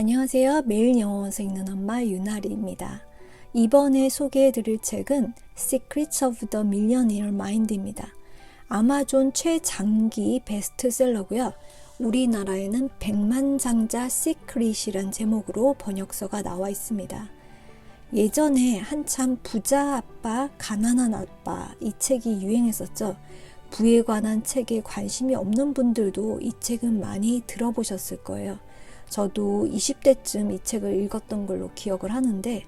안녕하세요. 매일 영어원서 읽는 엄마 유나리입니다. 이번에 소개해드릴 책은 Secrets of the Millionaire Mind입니다. 아마존 최장기 베스트셀러고요. 우리나라에는 백만장자 시크릿이란 제목으로 번역서가 나와 있습니다. 예전에 한참 부자 아빠, 가난한 아빠 이 책이 유행했었죠. 부에 관한 책에 관심이 없는 분들도 이 책은 많이 들어보셨을 거예요. 저도 20대쯤 이 책을 읽었던 걸로 기억을 하는데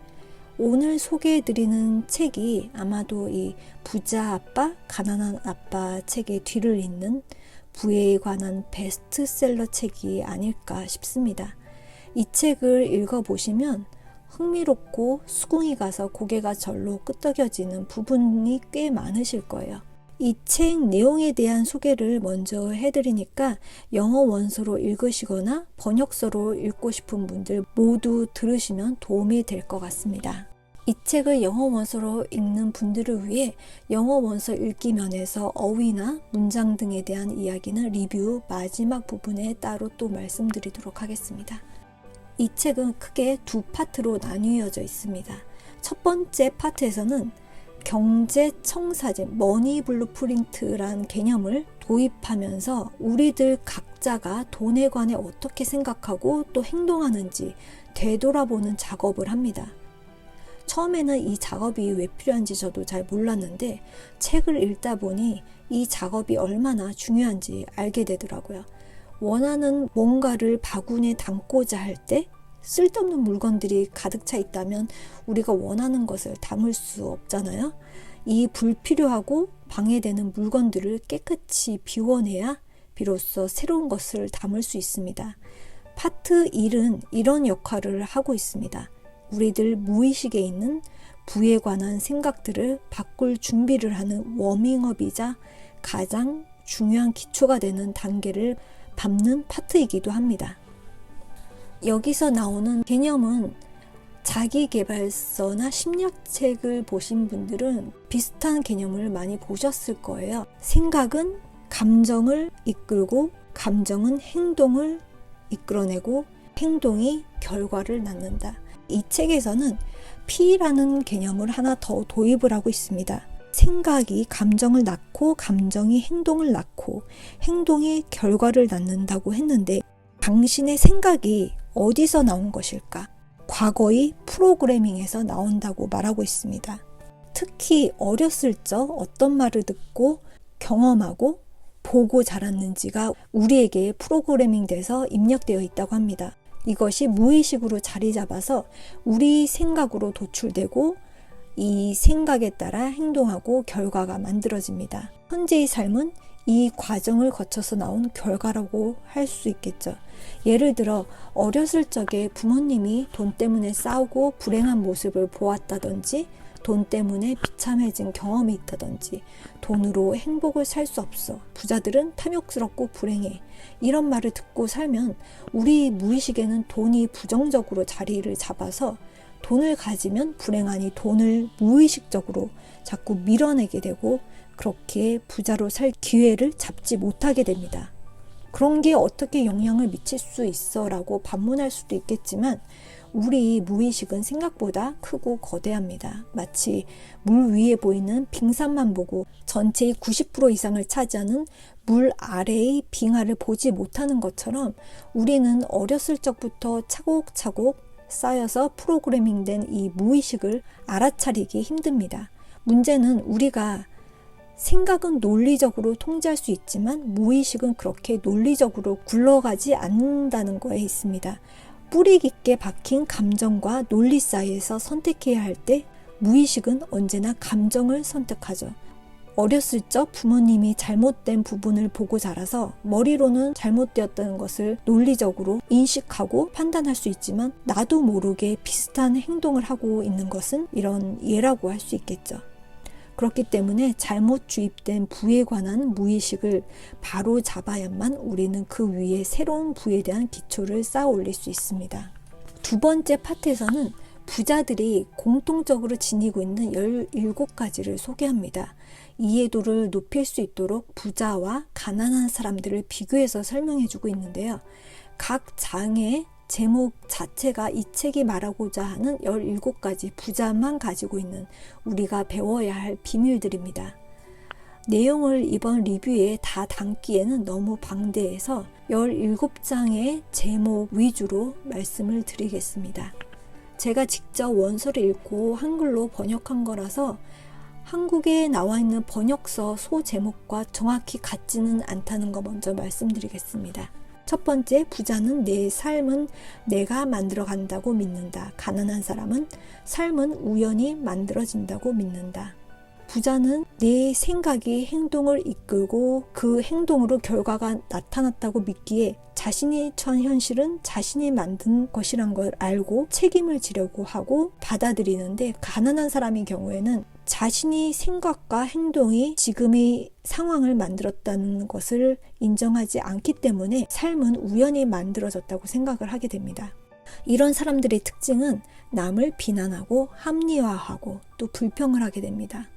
오늘 소개해드리는 책이 아마도 이 부자 아빠, 가난한 아빠 책의 뒤를 잇는 부에 관한 베스트셀러 책이 아닐까 싶습니다. 이 책을 읽어보시면 흥미롭고 수긍이 가서 고개가 절로 끄덕여지는 부분이 꽤 많으실 거예요. 이 책 내용에 대한 소개를 먼저 해드리니까 영어 원서로 읽으시거나 번역서로 읽고 싶은 분들 모두 들으시면 도움이 될 것 같습니다. 이 책을 영어 원서로 읽는 분들을 위해 영어 원서 읽기 면에서 어휘나 문장 등에 대한 이야기는 리뷰 마지막 부분에 따로 또 말씀드리도록 하겠습니다. 이 책은 크게 두 파트로 나뉘어져 있습니다. 첫 번째 파트에서는 경제 청사진, 머니 블루프린트란 개념을 도입하면서 우리들 각자가 돈에 관해 어떻게 생각하고 또 행동하는지 되돌아보는 작업을 합니다. 처음에는 이 작업이 왜 필요한지 저도 잘 몰랐는데 책을 읽다 보니 이 작업이 얼마나 중요한지 알게 되더라고요. 원하는 뭔가를 바구니에 담고자 할 때 쓸데없는 물건들이 가득 차 있다면 우리가 원하는 것을 담을 수 없잖아요. 이 불필요하고 방해되는 물건들을 깨끗이 비워내야 비로소 새로운 것을 담을 수 있습니다. 파트 1은 이런 역할을 하고 있습니다. 우리들 무의식에 있는 부에 관한 생각들을 바꿀 준비를 하는 워밍업이자 가장 중요한 기초가 되는 단계를 밟는 파트이기도 합니다. 여기서 나오는 개념은 자기개발서나 심리학책을 보신 분들은 비슷한 개념을 많이 보셨을 거예요. 생각은 감정을 이끌고, 감정은 행동을 이끌어내고, 행동이 결과를 낳는다. 이 책에서는 P라는 개념을 하나 더 도입을 하고 있습니다. 생각이 감정을 낳고, 감정이 행동을 낳고, 행동이 결과를 낳는다고 했는데, 당신의 생각이 어디서 나온 것일까? 과거의 프로그래밍에서 나온다고 말하고 있습니다. 특히 어렸을 적 어떤 말을 듣고 경험하고 보고 자랐는지가 우리에게 프로그래밍 돼서 입력되어 있다고 합니다. 이것이 무의식으로 자리 잡아서 우리 생각으로 도출되고 이 생각에 따라 행동하고 결과가 만들어집니다. 현재의 삶은 이 과정을 거쳐서 나온 결과라고 할 수 있겠죠. 예를 들어 어렸을 적에 부모님이 돈 때문에 싸우고 불행한 모습을 보았다든지 돈 때문에 비참해진 경험이 있다든지 돈으로 행복을 살 수 없어 부자들은 탐욕스럽고 불행해 이런 말을 듣고 살면 우리 무의식에는 돈이 부정적으로 자리를 잡아서 돈을 가지면 불행하니 돈을 무의식적으로 자꾸 밀어내게 되고 그렇게 부자로 살 기회를 잡지 못하게 됩니다. 그런 게 어떻게 영향을 미칠 수 있어 라고 반문할 수도 있겠지만 우리 무의식은 생각보다 크고 거대합니다. 마치 물 위에 보이는 빙산만 보고 전체의 90% 이상을 차지하는 물 아래의 빙하를 보지 못하는 것처럼 우리는 어렸을 적부터 차곡차곡 쌓여서 프로그래밍 된 이 무의식을 알아차리기 힘듭니다. 문제는 우리가 생각은 논리적으로 통제할 수 있지만 무의식은 그렇게 논리적으로 굴러가지 않는다는 거에 있습니다. 뿌리 깊게 박힌 감정과 논리 사이에서 선택해야 할 때 무의식은 언제나 감정을 선택하죠. 어렸을 적 부모님이 잘못된 부분을 보고 자라서 머리로는 잘못되었다는 것을 논리적으로 인식하고 판단할 수 있지만 나도 모르게 비슷한 행동을 하고 있는 것은 이런 예라고 할 수 있겠죠. 그렇기 때문에 잘못 주입된 부에 관한 무의식을 바로 잡아야만 우리는 그 위에 새로운 부에 대한 기초를 쌓아 올릴 수 있습니다. 두 번째 파트에서는 부자들이 공통적으로 지니고 있는 17가지를 소개합니다. 이해도를 높일 수 있도록 부자와 가난한 사람들을 비교해서 설명해 주고 있는데요. 각 장의 제목 자체가 이 책이 말하고자 하는 17가지 부자만 가지고 있는 우리가 배워야 할 비밀들입니다. 내용을 이번 리뷰에 다 담기에는 너무 방대해서 17장의 제목 위주로 말씀을 드리겠습니다. 제가 직접 원서를 읽고 한글로 번역한 거라서 한국에 나와 있는 번역서 소 제목과 정확히 같지는 않다는 거 먼저 말씀드리겠습니다. 첫 번째, 부자는 내 삶은 내가 만들어 간다고 믿는다. 가난한 사람은 삶은 우연히 만들어진다고 믿는다. 부자는 내 생각이 행동을 이끌고 그 행동으로 결과가 나타났다고 믿기에 자신이 처한 현실은 자신이 만든 것이란 걸 알고 책임을 지려고 하고 받아들이는데 가난한 사람의 경우에는 자신이 생각과 행동이 지금의 상황을 만들었다는 것을 인정하지 않기 때문에 삶은 우연히 만들어졌다고 생각을 하게 됩니다. 이런 사람들의 특징은 남을 비난하고 합리화하고 또 불평을 하게 됩니다.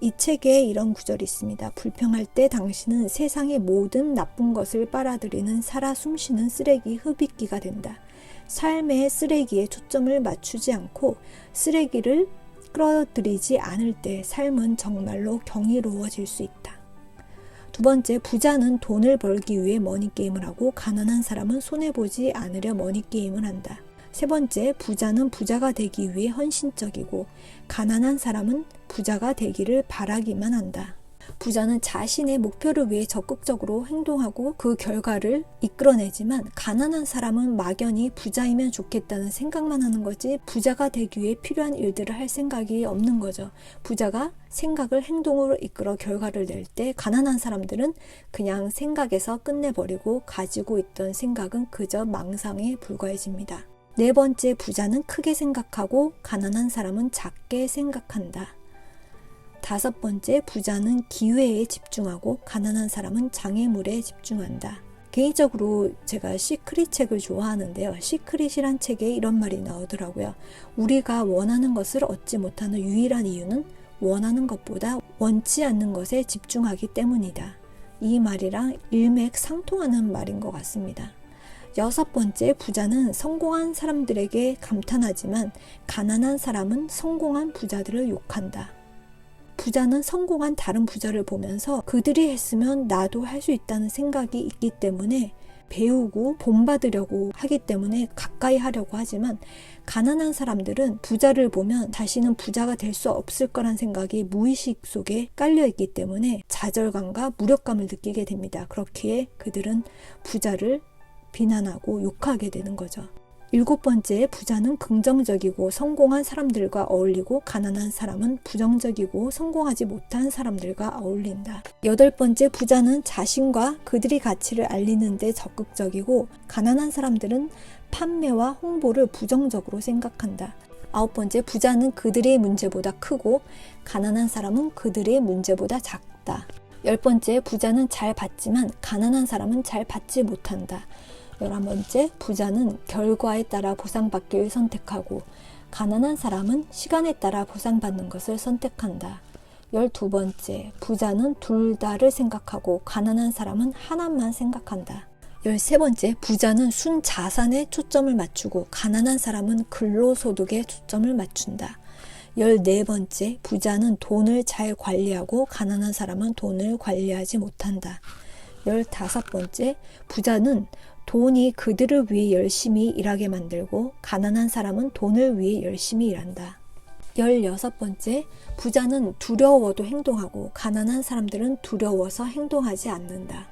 이 책에 이런 구절이 있습니다. 불평할 때 당신은 세상의 모든 나쁜 것을 빨아들이는 살아 숨쉬는 쓰레기 흡입기가 된다. 삶의 쓰레기에 초점을 맞추지 않고 쓰레기를 끌어들이지 않을 때 삶은 정말로 경이로워질 수 있다. 두 번째, 부자는 돈을 벌기 위해 머니게임을 하고 가난한 사람은 손해보지 않으려 머니게임을 한다. 세 번째, 부자는 부자가 되기 위해 헌신적이고 가난한 사람은 부자가 되기를 바라기만 한다. 부자는 자신의 목표를 위해 적극적으로 행동하고 그 결과를 이끌어내지만 가난한 사람은 막연히 부자이면 좋겠다는 생각만 하는 거지 부자가 되기 위해 필요한 일들을 할 생각이 없는 거죠. 부자가 생각을 행동으로 이끌어 결과를 낼 때 가난한 사람들은 그냥 생각에서 끝내버리고 가지고 있던 생각은 그저 망상에 불과해집니다. 네 번째 부자는 크게 생각하고 가난한 사람은 작게 생각한다. 다섯 번째 부자는 기회에 집중하고 가난한 사람은 장애물에 집중한다. 개인적으로 제가 시크릿 책을 좋아하는데요. 시크릿이란 책에 이런 말이 나오더라고요. 우리가 원하는 것을 얻지 못하는 유일한 이유는 원하는 것보다 원치 않는 것에 집중하기 때문이다. 이 말이랑 일맥상통하는 말인 것 같습니다. 여섯 번째 부자는 성공한 사람들에게 감탄하지만 가난한 사람은 성공한 부자들을 욕한다. 부자는 성공한 다른 부자를 보면서 그들이 했으면 나도 할 수 있다는 생각이 있기 때문에 배우고 본받으려고 하기 때문에 가까이 하려고 하지만 가난한 사람들은 부자를 보면 자신은 부자가 될 수 없을 거란 생각이 무의식 속에 깔려 있기 때문에 좌절감과 무력감을 느끼게 됩니다. 그렇기에 그들은 부자를 비난하고 욕하게 되는 거죠. 일곱 번째, 부자는 긍정적이고 성공한 사람들과 어울리고 가난한 사람은 부정적이고 성공하지 못한 사람들과 어울린다. 여덟 번째, 부자는 자신과 그들의 가치를 알리는데 적극적이고 가난한 사람들은 판매와 홍보를 부정적으로 생각한다. 아홉 번째, 부자는 그들의 문제보다 크고 가난한 사람은 그들의 문제보다 작다. 열 번째, 부자는 잘 받지만 가난한 사람은 잘 받지 못한다. 열한 번째, 부자는 결과에 따라 보상받기를 선택하고 가난한 사람은 시간에 따라 보상받는 것을 선택한다. 열두 번째, 부자는 둘 다를 생각하고 가난한 사람은 하나만 생각한다. 열세 번째, 부자는 순 자산에 초점을 맞추고 가난한 사람은 근로소득에 초점을 맞춘다. 열네 번째, 부자는 돈을 잘 관리하고 가난한 사람은 돈을 관리하지 못한다. 열다섯 번째, 부자는 돈이 그들을 위해 열심히 일하게 만들고 가난한 사람은 돈을 위해 열심히 일한다. 16번째, 부자는 두려워도 행동하고 가난한 사람들은 두려워서 행동하지 않는다.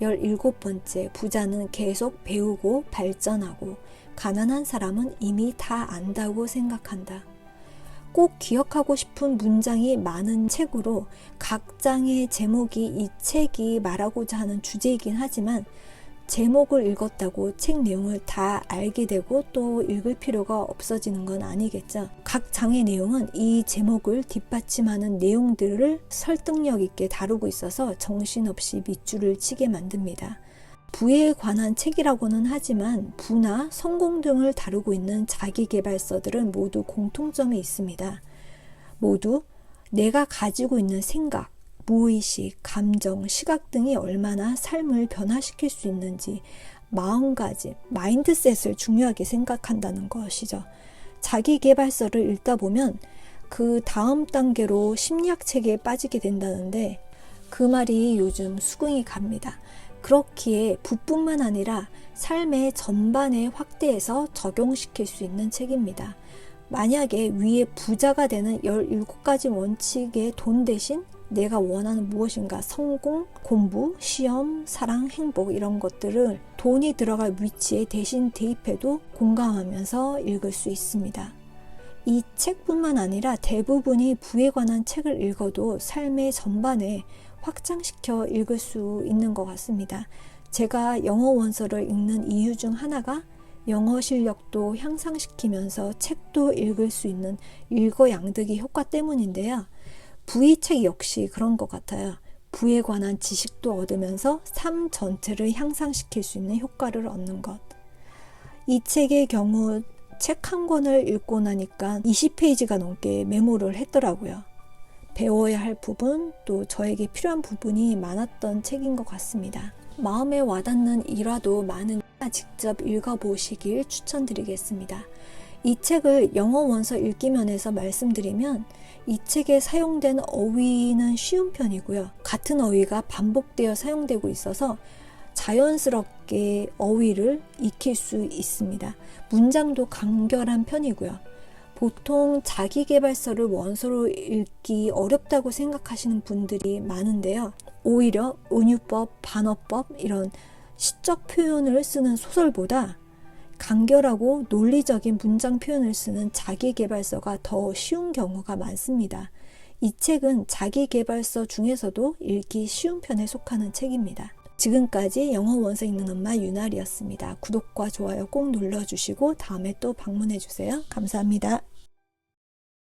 17번째, 부자는 계속 배우고 발전하고 가난한 사람은 이미 다 안다고 생각한다. 꼭 기억하고 싶은 문장이 많은 책으로 각 장의 제목이 이 책이 말하고자 하는 주제이긴 하지만 제목을 읽었다고 책 내용을 다 알게 되고 또 읽을 필요가 없어지는 건 아니겠죠. 각 장의 내용은 이 제목을 뒷받침하는 내용들을 설득력 있게 다루고 있어서 정신없이 밑줄을 치게 만듭니다. 부에 관한 책이라고는 하지만 부나 성공 등을 다루고 있는 자기개발서들은 모두 공통점이 있습니다. 모두 내가 가지고 있는 생각, 무의식, 감정, 시각 등이 얼마나 삶을 변화시킬 수 있는지 마음가짐, 마인드셋을 중요하게 생각한다는 것이죠. 자기 개발서를 읽다 보면 그 다음 단계로 심리학 체계에 빠지게 된다는데 그 말이 요즘 수긍이 갑니다. 그렇기에 부뿐만 아니라 삶의 전반에 확대해서 적용시킬 수 있는 책입니다. 만약에 위에 부자가 되는 17가지 원칙의 돈 대신 내가 원하는 무엇인가 성공, 공부, 시험, 사랑, 행복 이런 것들을 돈이 들어갈 위치에 대신 대입해도 공감하면서 읽을 수 있습니다. 이 책뿐만 아니라 대부분이 부에 관한 책을 읽어도 삶의 전반에 확장시켜 읽을 수 있는 것 같습니다. 제가 영어 원서를 읽는 이유 중 하나가 영어 실력도 향상시키면서 책도 읽을 수 있는 읽어양득이 효과 때문인데요. 부의 책 역시 그런 것 같아요. 부에 관한 지식도 얻으면서 삶 전체를 향상시킬 수 있는 효과를 얻는 것. 이 책의 경우 책 한 권을 읽고 나니까 20페이지가 넘게 메모를 했더라고요. 배워야 할 부분, 또 저에게 필요한 부분이 많았던 책인 것 같습니다. 마음에 와닿는 일화도 많으니까 직접 읽어보시길 추천드리겠습니다. 이 책을 영어 원서 읽기 면에서 말씀드리면 이 책에 사용된 어휘는 쉬운 편이고요. 같은 어휘가 반복되어 사용되고 있어서 자연스럽게 어휘를 익힐 수 있습니다. 문장도 간결한 편이고요. 보통 자기개발서를 원서로 읽기 어렵다고 생각하시는 분들이 많은데요. 오히려 은유법, 반어법 이런 시적 표현을 쓰는 소설보다 간결하고 논리적인 문장 표현을 쓰는 자기개발서가 더 쉬운 경우가 많습니다. 이 책은 자기개발서 중에서도 읽기 쉬운 편에 속하는 책입니다. 지금까지 영어 원서 읽는 엄마 유나리였습니다. 구독과 좋아요 꼭 눌러주시고 다음에 또 방문해주세요. 감사합니다.